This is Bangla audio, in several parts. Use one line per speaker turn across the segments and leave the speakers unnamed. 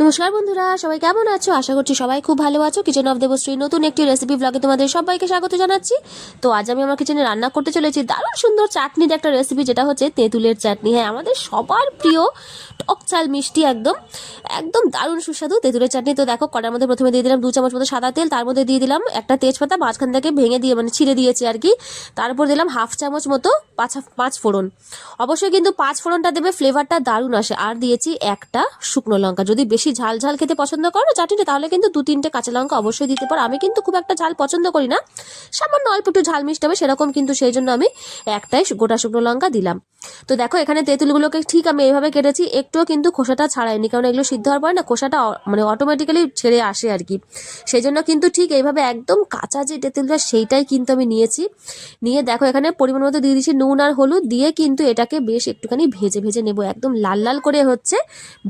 নমস্কার বন্ধুরা, সবাই কেমন আছো? আশা করছি সবাই খুব ভালো আছো। কিচেন অফ দেবশ্রী নতুন একটি রেসিপি ব্লগে তোমাদের সবাইকে স্বাগত জানাচ্ছি। তো আজ আমি আমার কিচেনে রান্না করতে চলেছি দারুণ সুন্দর চাটনির একটা রেসিপি যেটা হচ্ছে তেঁতুলের চাটনি। হ্যাঁ আমাদের সবার প্রিয় টক চাল মিষ্টি একদম একদম দারুণ সুস্বাদু তেঁতুলের চাটনি। তো দেখো কড়ার মধ্যে প্রথমে দিয়ে দিলাম দু চামচ মতো সাদা তেল, তার মধ্যে দিয়ে দিলাম একটা তেজপাতা, মাঝখান থেকে ভেঙে দিয়ে মানে ছিঁড়ে দিয়েছি আর কি। তারপর দিলাম হাফ চামচ মতো পাঁচ পাঁচ ফোড়ন। অবশ্যই কিন্তু পাঁচ ফোড়নটা দেবে ফ্লেভারটা দারুণ আসে। আর দিয়েছি একটা শুকনো লঙ্কা। যদি বেশি ঝাল ঝাল খেতে পছন্দ করো চাটনিটা তাহলে কিন্তু দু তিনটে কাঁচা লঙ্কা অবশ্যই দিতে পারো। আমি কিন্তু খুব একটা ঝাল পছন্দ করি না। সামান্য অল্প একটু ঝাল মিষ্টি হবে, সেরকম কিন্তু সেই জন্য আমি একটাই গোটা শুকনো লঙ্কা দিলাম। তো দেখো, এখানে তেঁতুলগুলোকে ঠিক আমি এইভাবে কেটেছি। একটুও কিন্তু খোসাটা ছাড়াইনি কারণ এগুলো সিদ্ধ হওয়ার পরে না, খোসাটা মানে অটোমেটিক্যালি ছেড়ে আসে আর কি। সেই জন্য কিন্তু ঠিক এইভাবে একদম কাঁচা যে তেঁতুলটা, সেইটাই কিন্তু আমি নিয়েছি। নিয়ে দেখো, এখানে পরিমাণ মতো দিয়ে দিচ্ছি নুন আর হলুদ দিয়ে কিন্তু এটাকে বেশ একটুখানি ভেজে ভেজে নেব। একদম লাল লাল করে হচ্ছে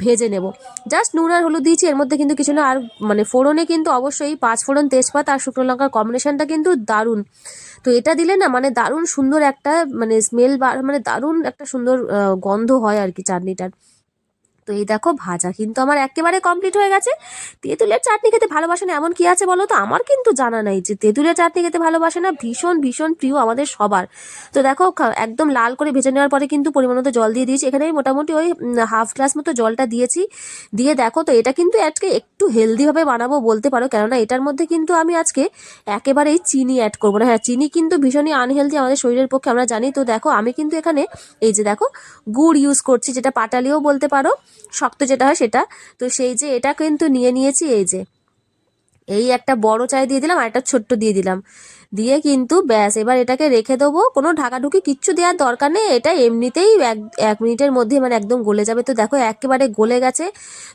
ভেজে নেব। জাস্ট নুন আর হলুদ দিয়েছি, এর মধ্যে কিন্তু কিছু না, আর মানে ফোড়নে কিন্তু অবশ্যই পাঁচ ফোড়ন তেজপাতা আর শুকনো লঙ্কার কম্বিনেশনটা কিন্তু দারুণ। তো এটা দিলে না মানে দারুণ সুন্দর একটা মানে স্মেল বার মানে দারুণ একটা সুন্দর গন্ধ হয় আর কি চাটনিটার। তো এই দেখো, ভাজা কিন্তু আমার একেবারে কমপ্লিট হয়ে গেছে। তেঁতুলের চাটনি খেতে ভালোবাসে না, এমন কি আছে বলো তো? আমার কিন্তু জানা নাই যে তেঁতুলের চাটনি খেতে ভালোবাসে না, ভীষণ ভীষণ প্রিয় আমাদের সবার। তো দেখো একদম লাল করে ভেজে নেওয়ার পরে কিন্তু পরিমাণ মতো জল দিয়ে দিয়েছি। এখানে মোটামুটি ওই হাফ গ্লাস মতো জলটা দিয়েছি। দিয়ে দেখো তো, এটা কিন্তু আজকে একটু হেলদিভাবে বানাবো বলতে পারো, কেননা এটার মধ্যে কিন্তু আমি আজকে একেবারেই চিনি অ্যাড করব না। হ্যাঁ চিনি কিন্তু ভীষণই আনহেলদি আমাদের শরীরের পক্ষে, আমরা জানি। তো দেখো, আমি কিন্তু এখানে, এই যে দেখো, গুড় ইউজ করছি, যেটা পাটালিও বলতে পারো। শক্ত যেটা হয় সেটা। তো সেই যে এটা কিন্তু নিয়ে নিয়েছি এই যে এই একটা বড় চাই দিয়ে দিলাম আর একটা ছোট্ট দিয়ে দিলাম। দিয়ে কিন্তু ব্যাস এবার এটাকে রেখে দেবো। কোনো ঢাকাঢুকি কিচ্ছু দেওয়ার দরকার নেই এটা এমনিতেই এক এক মিনিটের মধ্যে মানে একদম গলে যাবে। তো দেখো একেবারে গলে গেছে।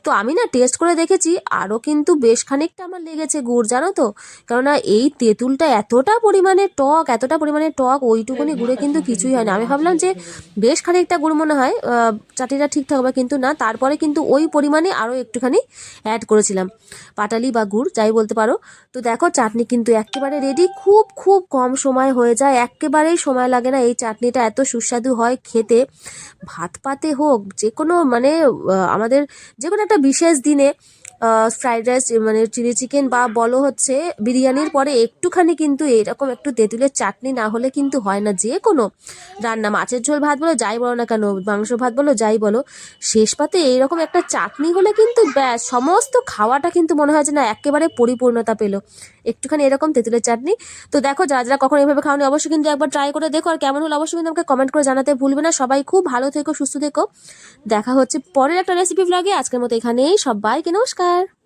তো আমি না টেস্ট করে দেখেছি আরও কিন্তু বেশ খানিকটা আমার লেগেছে গুড় জানো তো? কেননা এই তেঁতুলটা এতটা পরিমাণে টক এতটা পরিমাণে টক ওইটুকুনি গুড়ে কিন্তু কিছুই হয় না। আমি ভাবলাম যে বেশ খানিকটা গুড় মনে হয় আহ, চাটনিটা ঠিকঠাক হবে কিন্তু না তারপরে কিন্তু ওই পরিমাণে আরও একটুখানি অ্যাড করেছিলাম। পাটালি বা গুড় যাই বলতে পারো। তো দেখো, চাটনি কিন্তু একেবারে রেডি খুব খুব কম সময় হয়ে যায়। একেবারেই সময় লাগে না এই চাটনিটা এত সুস্বাদু হয় খেতে। ভাত পাতে হোক যে কোনো মানে আমাদের যে কোনো একটা বিশেষ দিনে ফ্রাইড রাইস মানে চিলি চিকেন বা বলো হচ্ছে বিরিয়ানির পরে একটুখানি কিন্তু এরকম একটু তেঁতুলের চাটনি না হলে কিন্তু হয় না। যে কোনো রান্না, মাছের ঝোল ভাত বলো, যাই বলো না কেন, মাংস ভাত বলো, যাই বলো, শেষ পাতে এইরকম একটা চাটনি হলে কিন্তু ব্যাস, সমস্ত খাওয়াটা কিন্তু মনে হয় যে না একেবারে পরিপূর্ণতা পেল। একটুখানি এরকম তেঁতুলের চাটনি। তো দেখো, যারা যারা কখনো এভাবে খাওনি, অবশ্যই কিন্তু একবার ট্রাই করে দেখো। আর কেমন হলো, অবশ্যই কিন্তু আমাকে কমেন্ট করে জানাতে ভুলবে না। সবাই খুব ভালো থেকো, সুস্থ থেকো। দেখা হচ্ছে পরের একটা রেসিপি ব্লগে আজকের মতো এখানেই। সবাইকে নমস্কার।